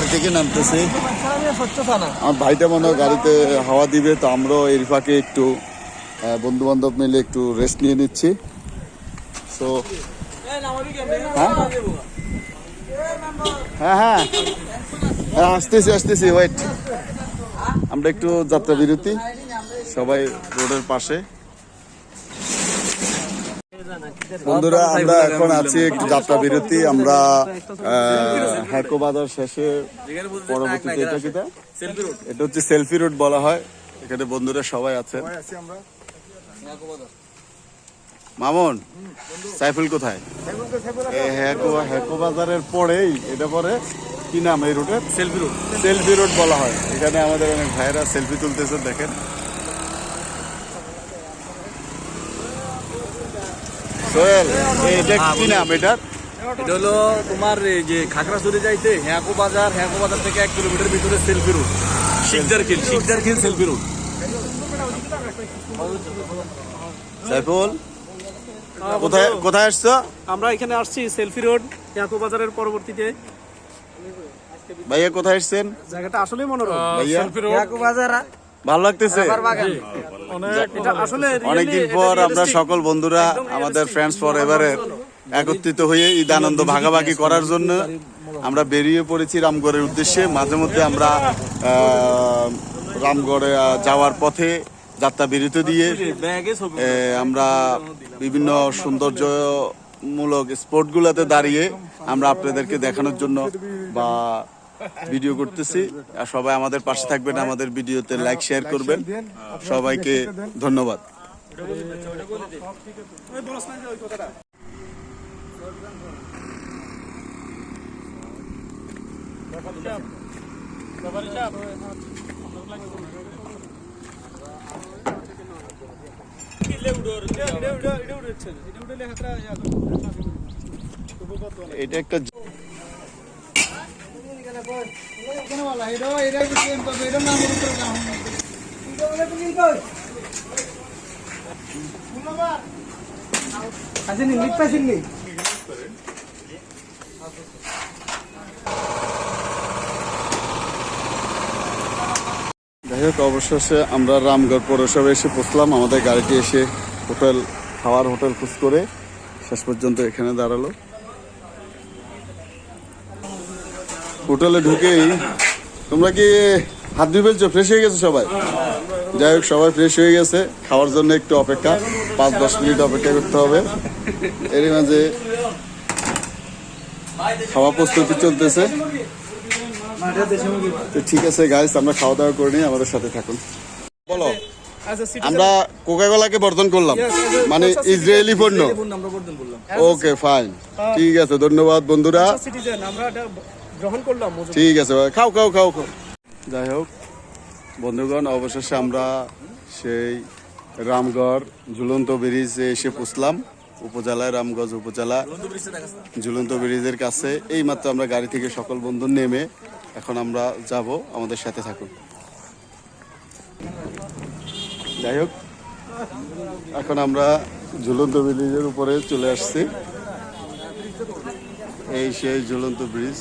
গাড়ি থেকে নামতেছি। আমার ভাইটা মনে হয় গাড়িতে হাওয়া দিবে, তো আমরাও এর ফাঁকে একটু বন্ধু বান্ধব মিলে একটু রেস্ট নিয়ে নিচ্ছি। তো হ্যাঁ? হ্যাঁ হ্যাঁ। হ্যাঁ আসতেছি আসতেছি ওয়েট আমরা একটু যাত্রা বিরতি সবাই রোডের পাশে। বন্ধুরা আমরা এখন আছি একটু যাত্রা বিরতি। আমরা হ্যাকো বাজার শেষে পরবর্তীতে এটা কিটা এটা হচ্ছে সেলফি রোড বলা হয়। এখানে বন্ধুরা সবাই আছেন। মামুন সাইফুল কোথায়? হ্যাকো হ্যাকো বাজারের পরেই এটা পরে কি নাম এই রুটের সেলফি রোড সেলফি রোড বলা হয়। এখানে আমাদের অনেক ভাইয়েরা সেলফি তুলতেছে দেখেন। সোহেল এটা কি নাম এটার? এটা হলো তোমার এই যে খাগড়াছড়ি যাইতে হ্যাঁকো বাজার হ্যাঁকো বাজার থেকে এক কিলোমিটার ভিতরে selfie road Sikdar selfie Saiful কোথায় কোথায় আসছো? আমরা এখানে আসছি সেলফি রোড ইয়াকু বাজারের পরবর্তীতে। ভাইয়া কোথায় আসছেন জায়গাটা আসলে মনোরম। ভাইয়া? বাজার ভালো লাগতেছে? অনেকদিন পর আমরা সকল বন্ধুরা আমাদের ফ্রেন্ডস ফর এভারের একত্রিত হয়ে ঈদ আনন্দ ভাগাভাগি করার জন্য আমরা বেরিয়ে পড়েছি রামগড়ের উদ্দেশ্যে। মাঝে মধ্যে আমরা রামগড়ে যাওয়ার পথে যাত্রা বিরতি দিয়ে আমরা বিভিন্ন সৌন্দর্যমূলক স্পটগুলোতে দাঁড়িয়ে আমরা আপনাদেরকে দেখানোর জন্য বা ভিডিও করতেছি। আর সবাই আমাদের পাশে থাকবেন, আমাদের ভিডিওতে লাইক শেয়ার করবেন। সবাইকে ধন্যবাদ। এটা একটা যাই হোক, অবশেষে আমরা রামগড় পৌরসভা এসে পৌঁছলাম। আমাদের গাড়িটি এসে হোটেল, খাওয়ার হোটেল খুঁজ করে শেষ পর্যন্ত এখানে দাঁড়াল। হোটেলে ঢুকেই তোমরা কি হাত ধুয়ে ফেলছো? ফ্রেশ হয়ে গেছে সবাই? যাই হোক সবাই ফ্রেশ হয়ে গেছে। খাওয়ার জন্য একটু অপেক্ষা। পাঁচ দশ মিনিট অপেক্ষা করতে হবে। এরই মাঝে খাওয়া প্রস্তুতি চলতেছে। তো ঠিক আছে গাইস আমরা খাওয়া দাওয়া করে নিই আমাদের সাথে থাকুন। বলো আমরা কোকাকোলাকে বর্জন করলাম। মানে ইসরায়েলি পণ্য। ওকে ফাইন ঠিক আছে ধন্যবাদ বন্ধুরা। গ্রহণ করলাম ঠিক আছে ভাই, খাও খাও খাও খাও। যাই হোক, বন্ধুগণ, অবশেষে আমরা সেই রামগড় ঝুলন্ত ব্রিজে এসে পুষলাম উপজেলায় রামগঞ্জ উপজেলা ঝুলন্ত ব্রিজের কাছে। এই মাত্র আমরা গাড়ি থেকে সকল বন্ধু নেমে এখন আমরা যাব আমাদের সাথে থাকুন। যাই হোক, এখন আমরা ঝুলন্ত ব্রিজের উপরে চলে আসছি। এই সেই ঝুলন্ত ব্রিজ